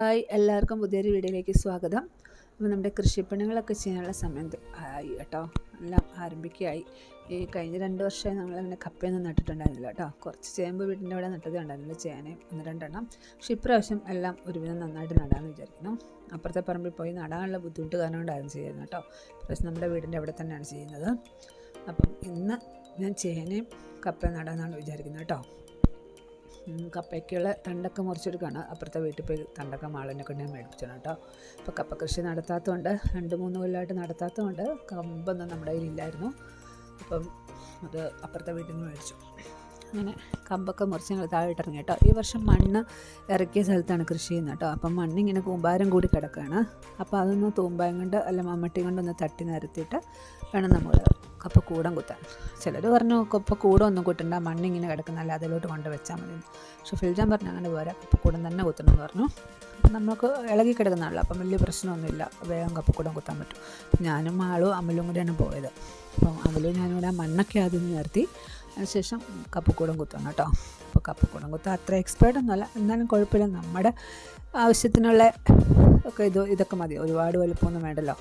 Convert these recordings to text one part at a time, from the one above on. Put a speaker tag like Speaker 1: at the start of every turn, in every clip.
Speaker 1: Hi എല്ലാവർക്കും പുതിയൊരു വീഡിയോയിലേക്ക് സ്വാഗതം. അപ്പോൾ നമ്മുടെ കൃഷിപ്പണികളൊക്കെ ചെയ്യാനുള്ള സമയം ആയി കേട്ടോ. എല്ലാം ആരംഭിക്കുകയായി. ഈ കഴിഞ്ഞ രണ്ട് വർഷമായി നമ്മളങ്ങനെ കപ്പയൊന്നും നട്ടിട്ടുണ്ടായിരുന്നില്ല കേട്ടോ. കുറച്ച് ചേമ്പ് വീട്ടിന്റെ അവിടെ നട്ടത് ഉണ്ടായിരുന്നില്ല ചേന ഒന്ന് രണ്ടെണ്ണം. പക്ഷെ ഇപ്രാവശ്യം എല്ലാം ഒരുവിധം നന്നായിട്ട് നടാമെന്ന് വിചാരിക്കുന്നു. അപ്പുറത്തെ പറമ്പിൽ പോയി നടാനുള്ള ബുദ്ധിമുട്ട് കാരണം കൊണ്ടായിരുന്നു ചെയ്യുന്നത് കേട്ടോ. ഇപ്രാവശ്യം നമ്മുടെ വീടിന്റെ അവിടെ തന്നെയാണ് ചെയ്യുന്നത്. അപ്പം ഇന്ന് ഞാൻ ചേനയും കപ്പയും നടാമെന്നാണ് വിചാരിക്കുന്നത് കേട്ടോ. കപ്പയ്ക്കുള്ള തണ്ടൊക്കെ മുറിച്ചെടുക്കുകയാണ് അപ്പുറത്തെ വീട്ടിൽ പോയി തണ്ടൊക്കെ മാളിനെ കൊണ്ട് ഞാൻ മേടിപ്പിച്ചാണ് കേട്ടോ. അപ്പോൾ കപ്പ കൃഷി നടത്താത്തതുകൊണ്ട് രണ്ട് മൂന്ന് കൊല്ലമായിട്ട് നടത്താത്തതുകൊണ്ട് കമ്പൊന്നും നമ്മുടെ കയ്യിലില്ലായിരുന്നു അപ്പം അത് അപ്പുറത്തെ വീട്ടിൽ നിന്ന് മേടിച്ചു. അങ്ങനെ കമ്പൊക്കെ മുറിച്ച് ഞങ്ങൾ താഴോട്ട് ഇറങ്ങി കേട്ടോ. ഈ വർഷം മണ്ണ് ഇറക്കിയ സ്ഥലത്താണ് കൃഷി ചെയ്യുന്നത് കേട്ടോ. അപ്പം മണ്ണിങ്ങനെ കൂമ്പാരം കൂടി കിടക്കുകയാണ്. അപ്പോൾ അതൊന്ന് തൂമ്പായം കൊണ്ട് അല്ല മമ്മട്ടി കൊണ്ടൊന്ന് തട്ടി നിരത്തിയിട്ട് വേണം നമ്മൾ കപ്പ കൂടം കുത്താൻ. ചിലർ പറഞ്ഞു കപ്പ കൂടം ഒന്നും കുത്തണ്ട മണ്ണിങ്ങനെ കിടക്കുന്നല്ല അതിലോട്ട് കൊണ്ട് വെച്ചാൽ മതി പക്ഷെ ഫിൽജാൻ പറഞ്ഞു അങ്ങനെ പോരാ കപ്പക്കൂടം തന്നെ കുത്തണം എന്ന് പറഞ്ഞു. അപ്പം നമുക്ക് ഇളകി കിടക്കുന്നതാണല്ലോ അപ്പം വലിയ പ്രശ്നമൊന്നുമില്ല വേഗം കപ്പക്കൂടം കുത്താൻ പറ്റും. ഞാനും ആളും അമലും കൂടെയാണ് പോയത്. അപ്പം അമലും ഞാനും കൂടെ ആ മണ്ണൊക്കെ ആദ്യം നിർത്തി അതിനുശേഷം കപ്പക്കൂടം കുത്തണം കേട്ടോ. അപ്പോൾ കപ്പക്കൂടം കുത്താൻ അത്ര എക്സ്പേർട്ട് ഒന്നുമല്ല എന്നാലും കുഴപ്പമില്ല. നമ്മുടെ ആവശ്യത്തിനുള്ള ഒക്കെ ഇത് ഇതൊക്കെ മതി. ഒരുപാട് വലുപ്പമൊന്നും വേണ്ടല്ലോ.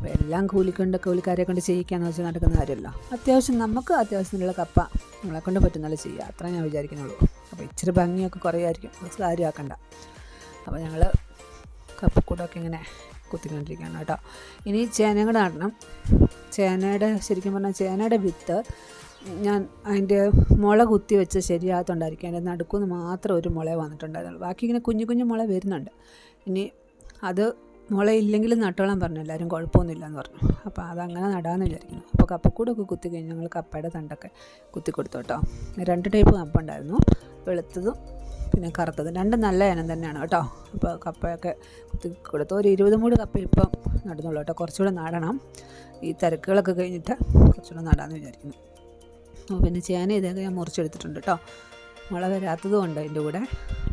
Speaker 1: അപ്പോൾ എല്ലാം കൂലിക്കൊണ്ട് കൂലിക്കാരെ കൊണ്ട് ചെയ്യിക്കാന്ന് വെച്ചാൽ നടക്കുന്ന കാര്യമല്ലോ. അത്യാവശ്യം നമുക്ക് അത്യാവശ്യത്തിനുള്ള കപ്പ നമ്മളെ കൊണ്ട് പറ്റുന്നല്ല ചെയ്യുക. അത്ര ഞാൻ വിചാരിക്കുന്നുള്ളൂ. അപ്പോൾ ഇച്ചിരി ഭംഗിയൊക്കെ കുറയായിരിക്കും. കുറച്ച് കാര്യമാക്കണ്ട അപ്പോൾ ഞങ്ങൾ കപ്പക്കൂടൊക്കെ ഇങ്ങനെ കുത്തിക്കൊണ്ടിരിക്കുകയാണ് കേട്ടോ. ഇനി ചേനയും കൂടെ നടണം. ചേനയുടെ ശരിക്കും പറഞ്ഞാൽ ചേനയുടെ വിത്ത് ഞാൻ അതിന്റെ മുള കുത്തി വെച്ച് ശരിയാകത്തുണ്ടായിരിക്കും. അതിന്റെ നടുക്കുനിന്ന് മാത്രം ഒരു മുള വന്നിട്ടുണ്ടായിരുന്നുള്ളൂ. ബാക്കി ഇങ്ങനെ കുഞ്ഞു കുഞ്ഞു മുള വരുന്നുണ്ട്. ഇനി അത് മുളയില്ലെങ്കിലും നട്ടോളാൻ പറഞ്ഞു. എല്ലാവരും കുഴപ്പമൊന്നുമില്ല എന്ന് പറഞ്ഞു. അപ്പോൾ അതങ്ങനെ നടാമെന്ന് വിചാരിക്കുന്നു. അപ്പോൾ കപ്പക്കൂടൊക്കെ കുത്തി കഴിഞ്ഞ് ഞങ്ങൾ കപ്പയുടെ തണ്ടൊക്കെ കുത്തി കൊടുത്തു കേട്ടോ രണ്ട് ടൈപ്പ് കപ്പ ഉണ്ടായിരുന്നു വെളുത്തതും പിന്നെ കറുത്തതും. രണ്ടും നല്ല ഇനം തന്നെയാണ് കേട്ടോ. അപ്പോൾ കപ്പയൊക്കെ കുത്തി കൊടുത്തു ഒരു ഇരുപത് മൂട് കപ്പ ഇപ്പം നടുന്നുള്ളൂ കേട്ടോ. കുറച്ചുകൂടെ നടണം. ഈ തിരക്കുകളൊക്കെ കഴിഞ്ഞിട്ട് കുറച്ചുകൂടെ നടാമെന്ന് വിചാരിക്കുന്നു. പിന്നെ ചേന ഇതൊക്കെ ഞാൻ മുറിച്ചെടുത്തിട്ടുണ്ട് കേട്ടോ. മുള വരാത്തതുകൊണ്ട് അതിന്റെ കൂടെ.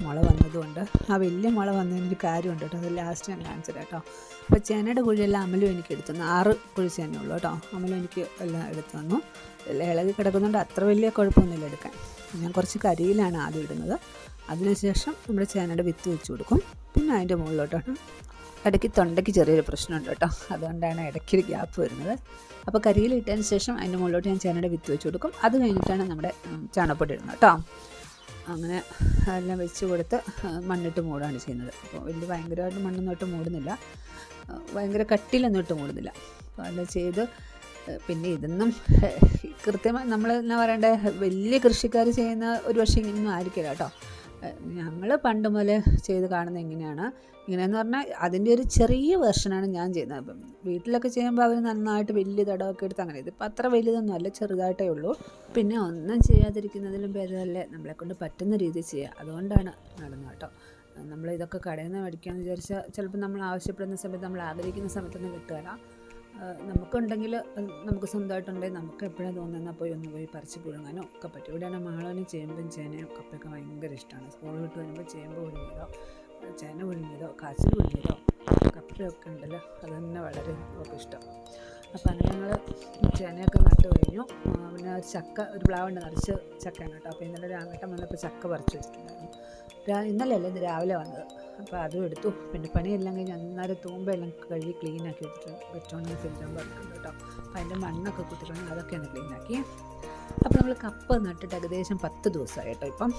Speaker 1: മുള വന്നതുകൊണ്ട് ആ വലിയ മുള വന്നതിനൊരു കാര്യമുണ്ട് കേട്ടോ. അത് ലാസ്റ്റ് ഞാൻ കാണിച്ചു കേട്ടോ. അപ്പോൾ ചേനയുടെ കുഴിയെല്ലാം അമലും എനിക്ക് എടുത്തു തന്നു. ആറ് കുഴി ഉള്ളൂ കേട്ടോ. അമലും എനിക്ക് എല്ലാം എടുത്തു തന്നു. ഇളകി കിടക്കുന്നുണ്ട്. അത്ര വലിയ കുഴപ്പമൊന്നുമില്ല എടുക്കാൻ. ഞാൻ കുറച്ച് കരിയിലാണ് ആദ്യം ഇടുന്നത്. അതിനുശേഷം നമ്മുടെ ചേനയുടെ വിത്ത് വെച്ച് കൊടുക്കും. പിന്നെ അതിന്റെ മുകളിലോട്ടാണ് ഇടയ്ക്ക് തൊണ്ടയ്ക്ക് ചെറിയൊരു പ്രശ്നമുണ്ട് കേട്ടോ. അതുകൊണ്ടാണ് ഇടയ്ക്കൊരു ഗ്യാപ്പ് വരുന്നത്. അപ്പോൾ കരിയിൽ ഇട്ടതിന് ശേഷം അതിന്റെ മുകളിലോട്ട് ഞാൻ ചേനയുടെ വിത്ത് വെച്ച് കൊടുക്കും. അത് കഴിഞ്ഞിട്ടാണ് നമ്മുടെ ചാണകപ്പൊടി ഇടുന്നത് കേട്ടോ. അങ്ങനെ എല്ലാം വെച്ച് കൊടുത്ത് മണ്ണിട്ട് മൂടാണ് ചെയ്യുന്നത്. അപ്പോൾ വലിയ ഭയങ്കരമായിട്ട് മണ്ണൊന്നും ഇട്ട് മൂടുന്നില്ല. ഭയങ്കര കട്ടിലൊന്നും ഇട്ട് മൂടുന്നില്ല. അപ്പോൾ അതെല്ലാം ചെയ്ത് പിന്നെ ഇതൊന്നും കൃത്യമായി നമ്മൾ എന്നാ പറയണ്ടേ വലിയ കൃഷിക്കാർ ചെയ്യുന്ന ഒരു പക്ഷേ ഇങ്ങനെയൊന്നും ആയിരിക്കില്ല കേട്ടോ. ഞങ്ങൾ പണ്ട് മുതൽ ചെയ്ത് കാണുന്നത് എങ്ങനെയാണ് ഇങ്ങനെയെന്ന് പറഞ്ഞാൽ അതിന്റെ ഒരു ചെറിയ വെർഷനാണ് ഞാൻ ചെയ്യുന്നത്. അപ്പം വീട്ടിലൊക്കെ ചെയ്യുമ്പോൾ അവർ നന്നായിട്ട് വലിയ തടമൊക്കെ എടുത്ത് അങ്ങനെ ഇതിപ്പോൾ അത്ര വലുതൊന്നും അല്ല ചെറുതായിട്ടേ ഉള്ളൂ. പിന്നെ ഒന്നും ചെയ്യാതിരിക്കുന്നതിലും ഭേദമല്ലേ? നമ്മളെക്കൊണ്ട് പറ്റുന്ന രീതിയിൽ ചെയ്യുക അതുകൊണ്ടാണ് നടന്നത് കേട്ടോ. നമ്മൾ ഇതൊക്കെ കടയിൽ നിന്ന് മേടിക്കാമെന്ന് വിചാരിച്ചാൽ ചിലപ്പോൾ നമ്മൾ ആവശ്യപ്പെടുന്ന സമയത്ത് നമ്മൾ ആഗ്രഹിക്കുന്ന സമയത്തൊന്നും കിട്ടുകയില്ല നമുക്കുണ്ടെങ്കിൽ നമുക്ക് സ്വന്തമായിട്ടുണ്ടെങ്കിൽ നമുക്ക് എപ്പോഴും തോന്നുന്നത് പോയി ഒന്ന് പോയി പറിച്ച് പുഴുങ്ങാനോ ഒക്കെ പറ്റും. ഇവിടെയാണ് മാളവന് ചേമ്പും ചേനയും കപ്പയൊക്കെ ഭയങ്കര ഇഷ്ടമാണ്. സ്കൂൾ വിട്ട് വരുമ്പോൾ ചേമ്പ് പുഴുങ്ങിയതോ ചേന പുഴുങ്ങിയതോ കാച്ചിൽ പുഴുങ്ങിയതോ കപ്പയൊക്കെ ഉണ്ടല്ലോ അത് തന്നെ വളരെ ഒക്കെ ഇഷ്ടം. അപ്പോൾ അങ്ങനെ ഞങ്ങൾ ചേനയൊക്കെ നട്ട് കഴിഞ്ഞു പിന്നെ ഒരു ചക്ക ഒരു പ്ലാവുണ്ട് നിറച്ച് ചക്കയാണ് കേട്ടോ. അപ്പോൾ ഇന്നലെ രാമേട്ടൻ വന്നപ്പോൾ ചക്ക പറിച്ച് വെച്ചിട്ടുണ്ടായിരുന്നു. ഇന്നലെയല്ല ഇന്നലെ ഇന്ന് രാവിലെ വന്നത്. അപ്പോൾ അതും എടുത്തു. പിന്നെ പണിയെല്ലാം കഴിഞ്ഞ് അന്നേരം തൂമ്പെല്ലാം കഴുകി ക്ലീനാക്കി വെച്ചിട്ട് വെച്ചോണ്ടെന്ന് ഫിൽറ്റർ പറഞ്ഞിട്ടുണ്ട് കേട്ടോ. അപ്പോൾ അതിന്റെ മണ്ണൊക്കെ കുത്തിട്ടുണ്ട് അതൊക്കെ ഒന്ന് ക്ലീനാക്കി അപ്പോൾ നമ്മൾ കപ്പ് നട്ടിട്ട് ഏകദേശം പത്ത് ദിവസമായി കേട്ടോ ഇപ്പം.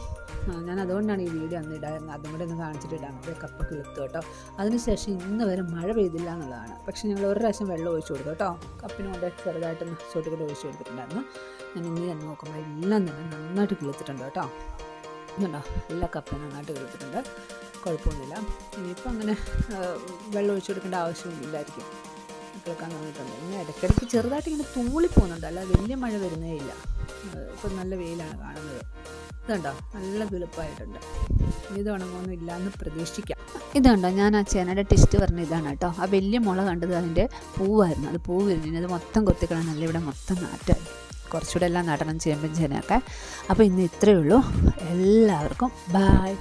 Speaker 1: ഞാൻ അതുകൊണ്ടാണ് ഈ വീഡിയോ അന്ന് ഇടാറുന്നത് അതും കൂടെ ഒന്ന് കാണിച്ചിട്ട് ഇടാൻ അപ്പോൾ കപ്പ കിളുത്തു കേട്ടോ. അതിനുശേഷം ഇന്ന് വരെ മഴ പെയ്തില്ല എന്നുള്ളതാണ്. പക്ഷേ ഞങ്ങൾ ഒരു പ്രാവശ്യം വെള്ളം ഒഴിച്ചു കൊടുത്തു കേട്ടോ. കപ്പിന് കൊണ്ട് ചെറുതായിട്ടൊന്ന് ചോട്ടുകൾ ഒഴിച്ചു കൊടുത്തിട്ടുണ്ടായിരുന്നു. ഞാൻ ഇന്ന് തന്നെ നോക്കുമ്പോൾ എല്ലാം തന്നെ നന്നായിട്ട് കിളുത്തിട്ടുണ്ട് കേട്ടോ. ഇതുണ്ടോ? എല്ലാ കപ്പയും നന്നായിട്ട് കിളുത്തിട്ടുണ്ട് കുഴപ്പമൊന്നുമില്ല. ഇനിയിപ്പോൾ അങ്ങനെ വെള്ളം ഒഴിച്ചു കൊടുക്കേണ്ട ആവശ്യമില്ലായിരിക്കും. കേൾക്കാൻ തോന്നിയിട്ടുണ്ട് ഇനി ഇടയ്ക്കിടയ്ക്ക് ചെറുതായിട്ട് ഇങ്ങനെ തൂളി പോകുന്നുണ്ട്. അല്ലാതെ വലിയ മഴ വരുന്നേ ഇല്ല. ഇപ്പം നല്ല വെയിലാണ് കാണുന്നത്. ഇതുണ്ടോ? നല്ല കിളുപ്പായിട്ടുണ്ട് ഇത് ഉണങ്ങൊന്നും ഇല്ല എന്ന് പ്രതീക്ഷിക്കാം. ഇതുണ്ടോ? ഞാൻ ആ ചേനയുടെ ടെസ്റ്റ് പറഞ്ഞ ഇതാണ് കേട്ടോ. ആ വലിയ മുള കണ്ടത് അതിന്റെ പൂവായിരുന്നു. അത് വിരിഞ്ഞത് അത് മൊത്തം കൊത്തിക്കളഞ്ഞല്ല ഇവിടെ മൊത്തം നാറ്റായി കുറച്ചുകൂടെ എല്ലാം നടണം ചേമ്പും ചേനയൊക്കെ. അപ്പോൾ ഇന്ന് ഇത്രയേ ഉള്ളൂ. എല്ലാവർക്കും ബായ്.